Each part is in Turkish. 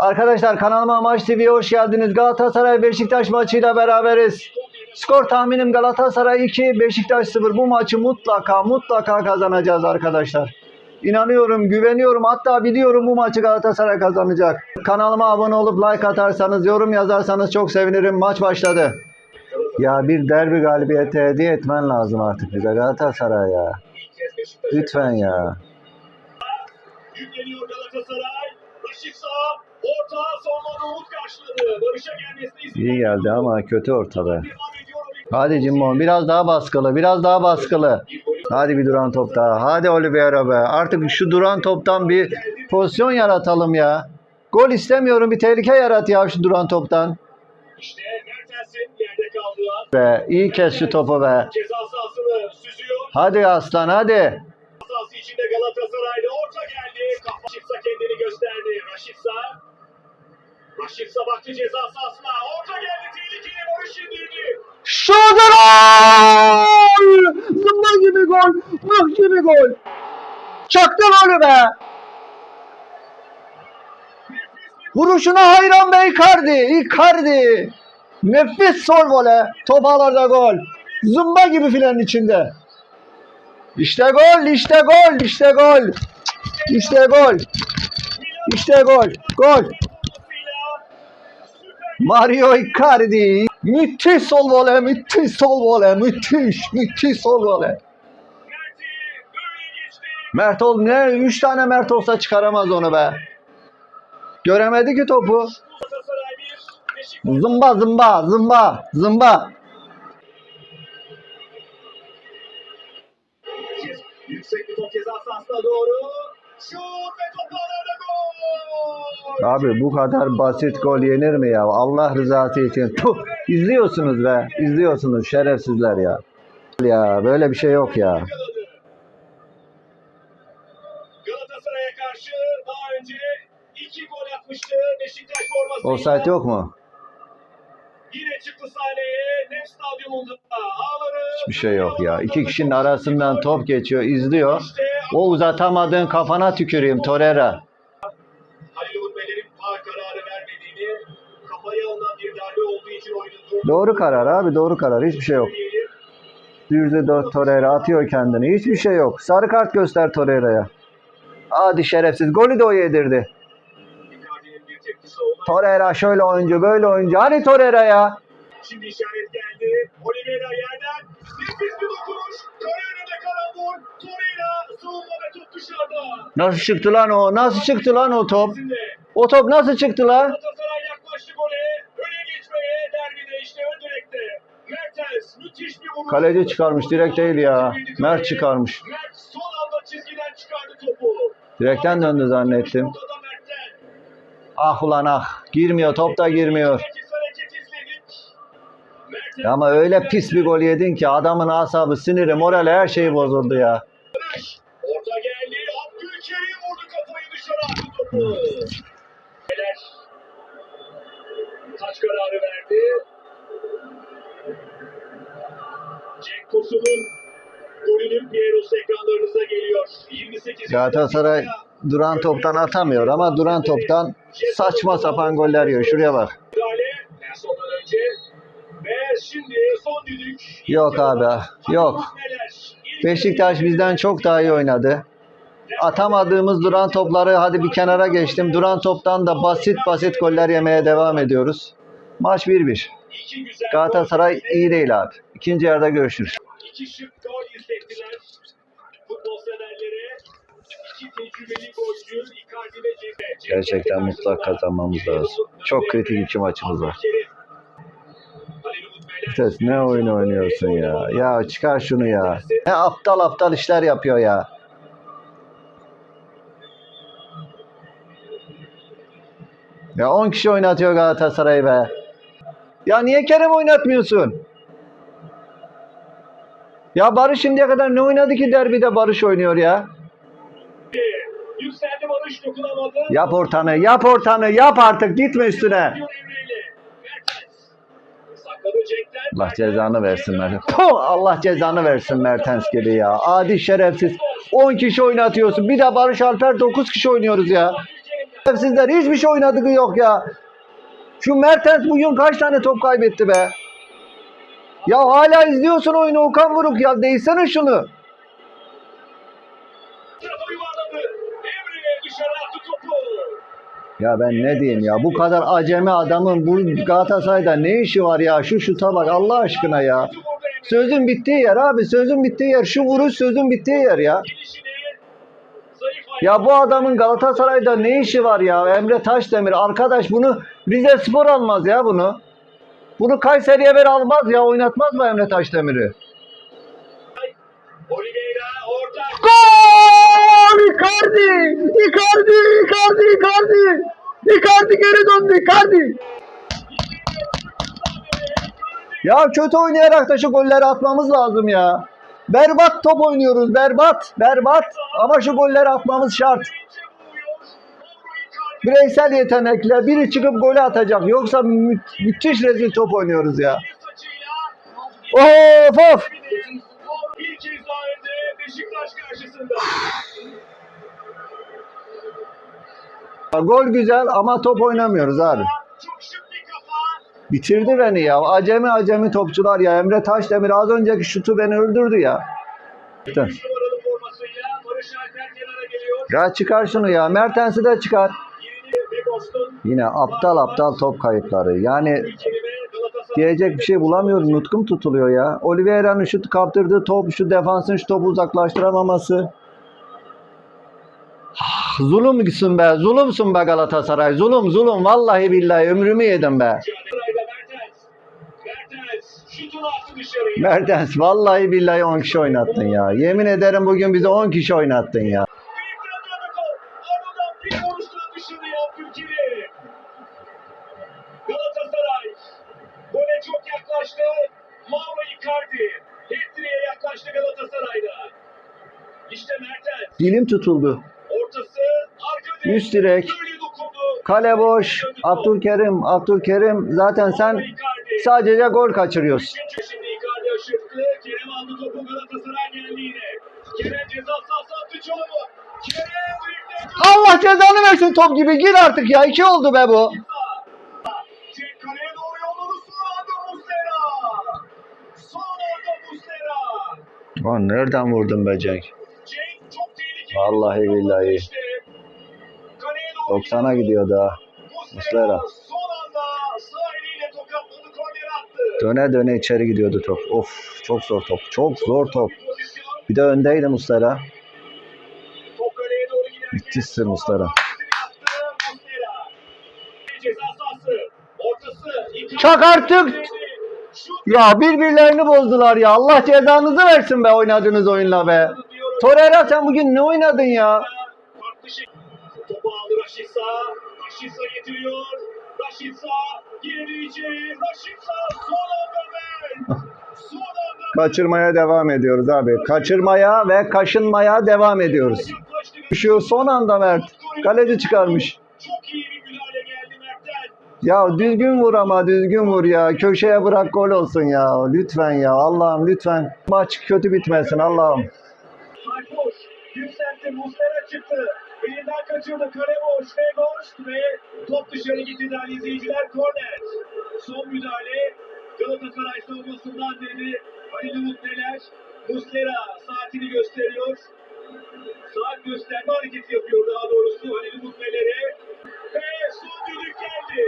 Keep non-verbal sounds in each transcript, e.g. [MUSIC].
Arkadaşlar kanalıma Maç TV'ye hoş geldiniz. Galatasaray Beşiktaş maçıyla beraberiz. Skor tahminim Galatasaray 2, Beşiktaş 0. Bu maçı mutlaka mutlaka kazanacağız arkadaşlar. İnanıyorum, güveniyorum. Hatta biliyorum bu maçı Galatasaray kazanacak. Kanalıma abone olup like atarsanız, yorum yazarsanız çok sevinirim. Maç başladı. Ya bir derbi galibiyeti hediye etmen lazım artık bize Galatasaray ya. Lütfen ya. Galatasaray. Raşit Sağ. Orta sonlarda Umut karşıladı. Barış'a gelmesini izin İyi geldi ama kötü ortada. Hadi Cimbom biraz daha baskılı, biraz daha baskılı. Hadi bir duran top daha. Hadi Oliveira be. Artık şu duran toptan bir pozisyon yaratalım ya. Gol istemiyorum. Bir tehlike yarat ya şu duran toptan. İşte Mertens'in yerde kaldığı. Be iyi kes şu topu be. Hadi aslan hadi. İndirdi. Şudur gol! Zımba gibi gol. Mıh gibi gol. Çaktı golü be. Vuruşuna hayran be Icardi. Icardi. Nefis sol vole. Top gol. Zımba gibi filenin içinde. İşte gol, işte gol, işte gol. İşte gol. İşte gol. Gol. Mario Icardi. Müthiş sol vole, müthiş sol vole, müthiş, müthiş sol vole. Mert ol ne? Üç tane Mert olsa çıkaramaz onu be. Göremedi ki topu. Galatasaray 1. Beşiktaş Zımba zımba zımba zımba. Abi bu kadar basit gol yenir mi ya? Allah rızası için. Puh, izliyorsunuz be. izliyorsunuz şerefsizler ya. Ya böyle bir şey yok ya. Galatasaray'a karşı daha önce iki gol atmıştı Beşiktaş formasıyla. Offside yok mu? Yine çıktı sahneye. Nef stadyumunda ağları. Bir şey yok ya. İki kişinin arasından top geçiyor, izliyor. O uzatamadığın kafana tüküreyim Torreira. Doğru karar abi doğru karar. Hiçbir şey yok. Dürdü dört Torreira atıyor kendini. Hiçbir şey yok. Sarı kart göster Torreira'ya. Hadi şerefsiz. Golü de o yedirdi. Torreira şöyle oyuncu böyle oyuncu. Hadi Torreira ya. Şimdi işaret geldi. Oliveira yerden. Nefis bir dokunuş. Kale önünde karambol. Torreira savunma ve top dışarıda. Nasıl çıktı lan o? Nasıl çıktı lan o top? O top nasıl çıktı lan? Galatasaray yaklaştı gole. Öne geçmeye derbide işte ön direkte. Mertens müthiş bir vuruş. Kaleci çıkarmış. Direkt değil ya. Mert çıkarmış. Direkten döndü zannettim. Ah ulan ah. Girmiyor. Top da girmiyor. Ama öyle pis bir gol yedin ki adamın asabı, siniri, morali her şeyi bozuldu ya. Orta geldi. Abdülkerim vurdu kafayı dışarı attı topu. Tosun'un golünün Piero's ekranlarınıza geliyor. 28 Galatasaray duran toptan atamıyor ama duran toptan saçma sapan goller yiyor. Şuraya bak. müdahale. Nelson'dan önce. Ve şimdi son düdük. Yok abi, yok. Beşiktaş bizden çok daha iyi oynadı. Atamadığımız duran topları hadi bir kenara geçtim. Duran toptan da basit basit goller yemeye devam ediyoruz. Maç 1-1. İki güzel Galatasaray iyi değil abi. İkinci yarıda görüşürüz. İki şık gol izlettiler. Futbol severlere iki tecrübeli golcü Icardi ve Cenk. Gerçekten mutlak kazanmamız lazım. Çok kritik iki maçımız var. Ses ne oyun oynuyorsun ya? Ya çıkar şunu ya. Ne aptal aptal işler yapıyor ya. Ya 10 kişi oynatıyor Galatasaray be. Ya niye Kerem oynatmıyorsun? Ya Barış şimdiye kadar ne oynadı ki derbide Barış oynuyor ya? Yükseldi Barış dokunamadı. Yap ortanı, yap ortanı, yap artık gitme üstüne. Allah cezanı versin Mertens. Puh, Allah cezanı versin Mertens gibi ya. Adi şerefsiz. 10 kişi oynatıyorsun. Bir de Barış Alper 9 kişi oynuyoruz ya. Sizler hiçbir şey oynadığı yok ya. Şu Mertens bugün kaç tane top kaybetti be? Ya hala izliyorsun oyunu Okan Buruk ya. Değsene şunu. Ya ben ne diyeyim ya bu kadar acemi adamın bu Galatasaray'da ne işi var ya şu şuta bak Allah aşkına ya. Sözün bittiği yer abi sözün bittiği yer şu vuruş sözün bittiği yer ya. Ya bu adamın Galatasaray'da ne işi var ya Emre Taşdemir arkadaş bunu Rize Spor almaz ya bunu. Bunu Kayseri'ye ver almaz ya oynatmaz mı Emre Taşdemir'i? Gol! Icardi! Icardi! Icardi! Icardi! Icardi geri döndü Icardi! Ya kötü oynayarak da şu golleri atmamız lazım ya. Berbat top oynuyoruz berbat berbat ama şu golleri atmamız şart. Bireysel yetenekle biri çıkıp golü atacak yoksa mü- müthiş rezil top oynuyoruz ya. Of of! Beşiktaş [SIGHS] karşısında. Gol güzel ama top oynamıyoruz abi. Çok şık bir kafa. Bitirdi beni ya. Acemi acemi topçular ya. Emre Taşdemir az önceki şutu beni öldürdü ya. Üç numaralı formasıyla Barış Alper kenara geliyor. Ya çıkar şunu ya. Mertens'i de çıkar. Yine aptal aptal top kayıpları. Yani diyecek bir şey bulamıyorum. Nutkum tutuluyor ya. Oliveira'nın şu kaptırdığı top, şu defansın şu topu uzaklaştıramaması. Zulümsün be, zulümsün be Galatasaray. Zulüm, zulüm. Vallahi billahi ömrümü yedim be. Mertens, vallahi billahi 10 kişi oynattın ya. Yemin ederim bugün bize 10 kişi oynattın ya. Dilim tutuldu. Üst direk. Kale boş. Abdülkerim, Abdülkerim. Zaten sen sadece gol kaçırıyorsun. Allah cezanı versin top gibi. Gir artık ya. İki oldu be bu. Lan nereden vurdun be Cenk? Vallahi billahi. İşte. Kaleye doğru 90'a gidiyor daha. Muslera. Döne döne içeri gidiyordu top. Of çok zor top. Çok zor top. Bir de öndeydi Muslera. Son Muslera. Çak artık. Ya birbirlerini bozdular ya. Allah cezanızı versin be oynadığınız oyunla be. Torreira sen bugün ne oynadın ya? Kaçırmaya devam ediyoruz abi. Kaçırmaya ve kaşınmaya devam ediyoruz. Şu son anda Mert. Kaleci çıkarmış. Ya düzgün vur ama düzgün vur ya. Köşeye bırak gol olsun ya. Lütfen ya. Allah'ım lütfen. Maç kötü bitmesin Allah'ım. Yükseltti. Muslera çıktı. Elinden kaçırdı. Kale boş. Ve boş. Ve top dışarı gitti değerli izleyiciler. Korner. Son müdahale. Galatasaray savunmasından dedi. Halil Umut Neler. Muslera saatini gösteriyor. Saat gösterme hareketi yapıyor daha doğrusu Halil Umut Neler'e. Ve son düdük geldi.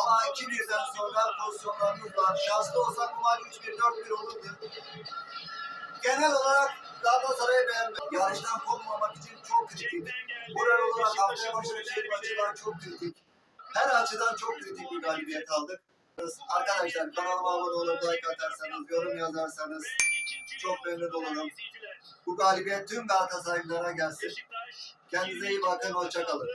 Ama 2-1'den sonra pozisyonlarımız var. Şanslı olsak bu maç 3-1, 4-1 olurdu. Genel olarak Galatasaray'ı beğendim. Yarıştan kopmamak için çok kritik. Moral olarak hafta başı bir maçı çok kritik. Her açıdan çok kritik bir galibiyet aldık. Arkadaşlar kanalıma abone olup like atarsanız, yorum yazarsanız çok memnun olurum. Bu galibiyet tüm Galatasaraylılara gelsin. Kendinize iyi bakın, hoşça kalın.